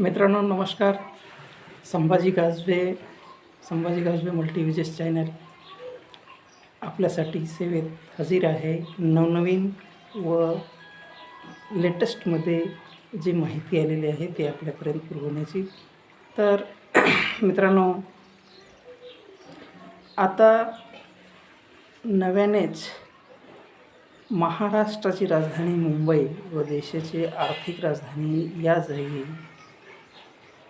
मित्रांनो नमस्कार. संभाजी गाजवे संभाजी गाजवे मल्टीविजेस चॅनल आपल्यासाठी सेवेत हजर आहे नवनवीन व लेटेस्टमध्ये जी माहिती आलेली आहे ती आपल्यापर्यंत पुरवण्याची. तर मित्रांनो आता नव्यानेच महाराष्ट्राची राजधानी मुंबई व देशाची आर्थिक राजधानी या जागी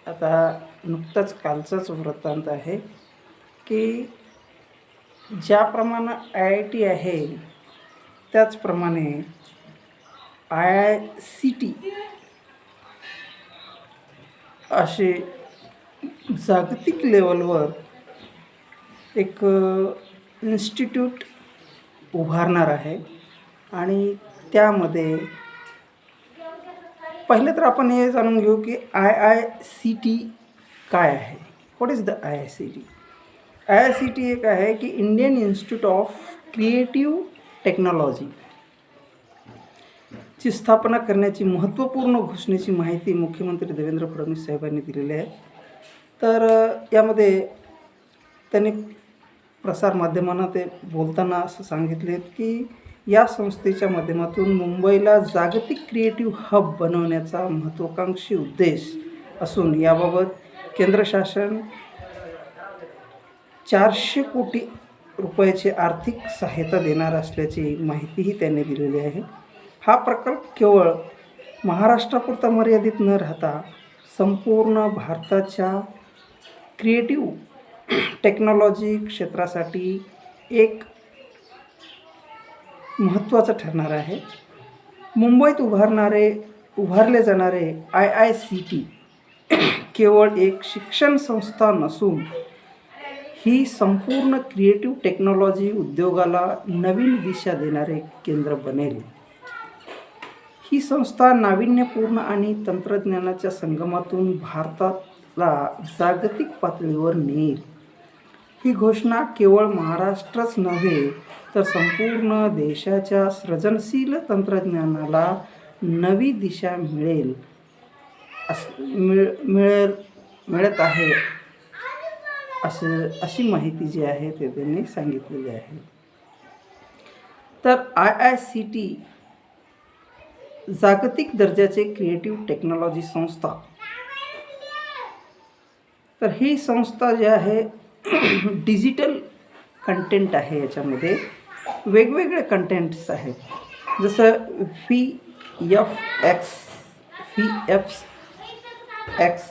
आता नुकताच कालचाच वृत्तांत आहे की ज्याप्रमाणे आय आय टी आहे त्याचप्रमाणे आय आय सी टी असे जागतिक लेवलवर एक इन्स्टिट्यूट उभारणार आहे आणि त्यामध्ये पहिले तर आपण हे जाणून घेऊ की आय आय सी टी काय आहे? What is the I I C T I I C T एक आहे की Indian institute of creative technology ची स्थापना करण्याची महत्त्वपूर्ण घोषणेची माहिती मुख्यमंत्री देवेंद्र फडणवीस साहेबांनी दिलेली आहे. तर यामध्ये त्यांनी प्रसारमाध्यमांना ते बोलताना असं सांगितले की या संस्थेच्या माध्यमातून मुंबईला जागतिक क्रिएटिव्ह हब बनवण्याचा महत्त्वाकांक्षी उद्देश असून याबाबत केंद्र शासन चारशे कोटी रुपयाची आर्थिक सहायता देणार असल्याची माहितीही त्यांनी दिलेली आहे. हा प्रकल्प केवळ महाराष्ट्रापुरता मर्यादित न राहता संपूर्ण भारताच्या क्रिएटिव्ह टेक्नॉलॉजी क्षेत्रासाठी एक महत्त्वाचं ठरणार आहे. मुंबईत उभारणारे उभारले जाणारे आय आय सी टी केवळ एक शिक्षण संस्था नसून ही संपूर्ण क्रिएटिव्ह टेक्नॉलॉजी उद्योगाला नवीन दिशा देणारे केंद्र बनेल. ही संस्था नाविन्यपूर्ण आणि तंत्रज्ञानाच्या संगमातून भारताला जागतिक पातळीवर नेईल. ही घोषणा केवळ महाराष्ट्रच नव्हे तर संपूर्ण देशाच्या सृजनशील तंत्रज्ञानाला नवी दिशा मिळेल अस मिळ मिळेल मिळत आहे असं अशी माहिती जी आहे ते त्यांनी सांगितलेली आहे. तर आय आय सी टी जागतिक दर्जाचे क्रिएटिव्ह टेक्नॉलॉजी संस्था. तर ही संस्था जी आहे डिजिटल कंटेंट आहे याच्यामध्ये. वेगवेगळे कंटेंट्स आहेत. जसं V F X V F X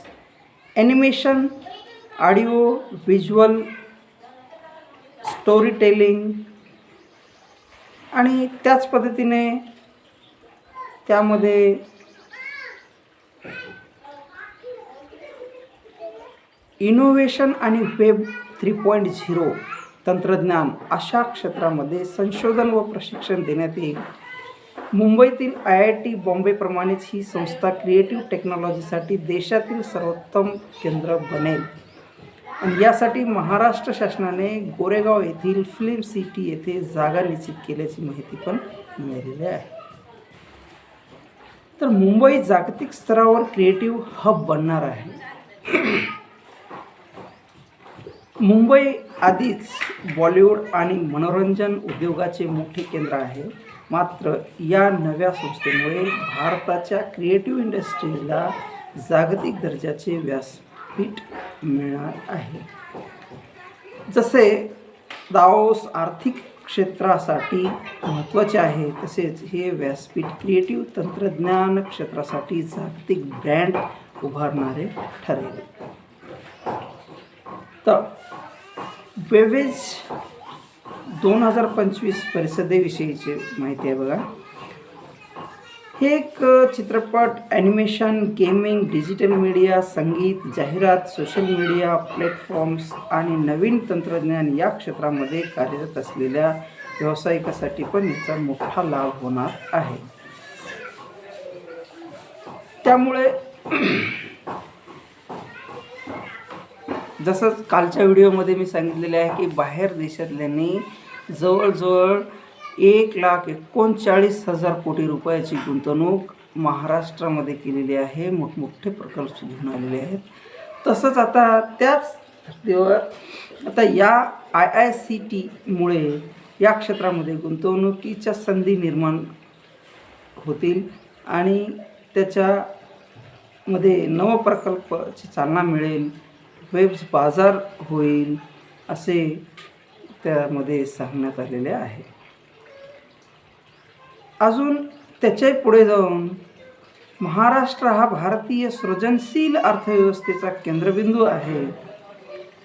animation audio visual story telling आणि त्याच पद्धतीने त्यामध्ये इनोव्हेशन आणि वेब थ्री पॉईंट झिरो तंत्रज्ञान अशा क्षेत्रामध्ये संशोधन व प्रशिक्षण देण्यात येईल. मुंबईतील आय आय टी बॉम्बेप्रमाणेच ही संस्था क्रिएटिव्ह टेक्नॉलॉजीसाठी देशातील सर्वोत्तम केंद्र बनेल. आणि यासाठी महाराष्ट्र शासनाने गोरेगाव येथील फिल्म सिटी येथे जागा निश्चित केल्याची माहिती पण मिळालेली आहे. तर मुंबई जागतिक स्तरावर क्रिएटिव्ह हब बनणार आहे. मुंबई आधीच बॉलिवूड आणि मनोरंजन उद्योगाचे मोठे केंद्र आहे. मात्र या नव्या संस्थेमुळे भारताच्या क्रिएटिव्ह इंडस्ट्रीला जागतिक दर्जाचे व्यासपीठ मिळणार आहे. जसे दाओस आर्थिक क्षेत्रासाठी महत्त्वाचे आहे तसेच हे व्यासपीठ क्रिएटिव्ह तंत्रज्ञान क्षेत्रासाठी जागतिक ब्रँड उभारणारे ठरेल. तर वेवेज दोन हजार पंचवीस परिषदेविषयीची माहिती आहे बघा. हे एक चित्रपट ॲनिमेशन गेमिंग डिजिटल मीडिया संगीत जाहिरात सोशल मीडिया प्लॅटफॉर्म्स आणि नवीन तंत्रज्ञान या क्षेत्रामध्ये कार्यरत असलेल्या व्यावसायिकासाठी पण याचा मोठा लाभ होणार आहे. त्यामुळे जसंच कालच्या व्हिडिओमध्ये मी सांगितलेले आहे की बाहेर देशातल्यांनी जवळजवळ एक लाख एकोणचाळीस हजार कोटी रुपयाची गुंतवणूक महाराष्ट्रामध्ये केलेली आहे. मोठमोठे प्रकल्प घेऊन आलेले आहेत. तसंच आता त्याच धर्तीवर आता या आय आय सी टीमुळे या क्षेत्रामध्ये गुंतवणुकीच्या संधी निर्माण होतील आणि त्याच्यामध्ये नवप्रकल्पची चालना मिळेल. वेब्स बाजार होईल असे त्यामध्ये सांगण्यात आलेले आहे. अजून त्याच्याही पुढे जाऊन महाराष्ट्र हा भारतीय सृजनशील अर्थव्यवस्थेचा केंद्रबिंदू आहे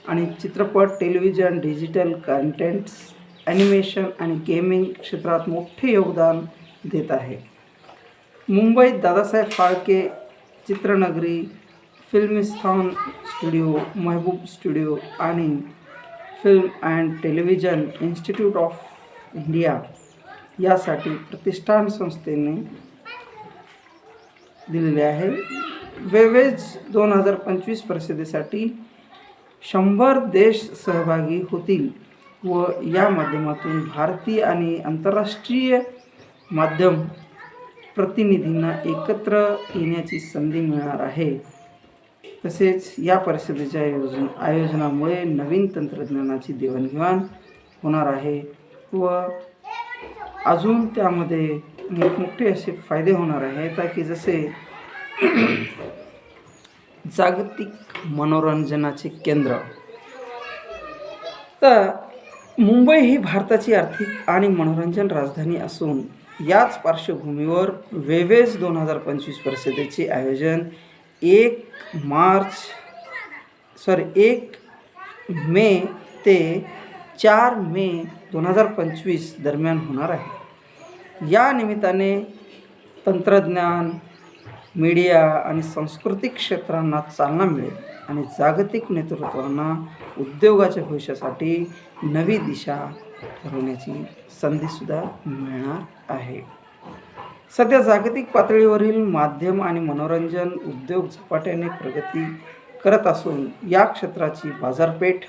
आणि चित्रपट टेलिव्हिजन डिजिटल कंटेंट्स ॲनिमेशन आणि गेमिंग क्षेत्रात मोठे योगदान देत आहे. मुंबईत दादासाहेब फाळके चित्रनगरी फिल्मिस्थान स्टुडिओ महबूब स्टुडिओ आणि film and television institute of India यासाठी प्रतिष्ठान संस्थेने दिलेले आहे. वेवेज दोन हजार पंचवीस परिषदेसाठी शंभर देश सहभागी होतील व या माध्यमातून भारतीय आणि आंतरराष्ट्रीय माध्यम प्रतिनिधींना एकत्र येण्याची संधी मिळणार आहे. तसेच या परिषदेच्या आयोजन आयोजनामुळे नवीन तंत्रज्ञानाची देवाणघेवाण होणार आहे व अजून त्यामध्ये मोठमोठे असे फायदे होणार आहेत. की जसे जागतिक मनोरंजनाचे केंद्र. तर मुंबई ही भारताची आर्थिक आणि मनोरंजन राजधानी असून याच पार्श्वभूमीवर वेवेज दोन हजार पंचवीस परिषदेचे आयोजन एक मार्च सॉरी एक मे ते चार मे दोन हजार पंचवीस दरम्यान होणार आहे. या निमित्ताने तंत्रज्ञान मीडिया आणि सांस्कृतिक क्षेत्रांना चालना मिळेल आणि जागतिक नेतृत्वांना उद्योगाच्या भविष्यासाठी नवी दिशा ठरवण्याची संधीसुद्धा मिळणार आहे. सध्या जागतिक पातळीवरील माध्यम आणि मनोरंजन उद्योग झपाट्याने प्रगती करत असून या क्षेत्राची बाजारपेठ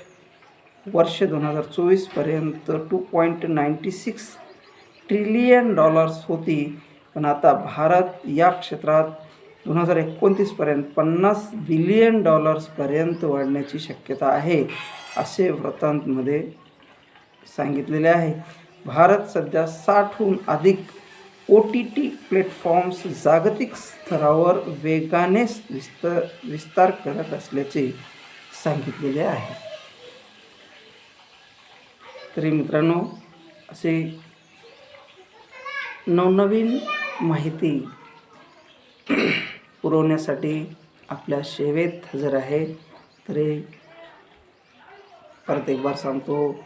वर्ष दोन हजार चोवीसपर्यंत two point ninety six trillion dollars होती. पण आता भारत या क्षेत्रात दोन हजार एकोणतीसपर्यंत पन्नास बिलियन डॉलर्सपर्यंत वाढण्याची शक्यता आहे असे वृत्तांतमध्ये सांगितलेले आहे. भारत सध्या साठहून अधिक ओ टी टी प्लॅटफॉर्म्स जागतिक स्तरावर वेगाने विस्तार विस्तार करत असल्याचे सांगितलेले आहे. तरी मित्रांनो असे नवनवीन माहिती पुरवण्यासाठी आपल्या सेवेत हजर आहे. तरी परत एक बार सांगतो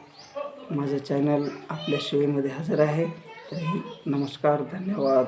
माझं चॅनल आपल्या सेवेमध्ये हजर आहे. नमस्कार धन्यवाद.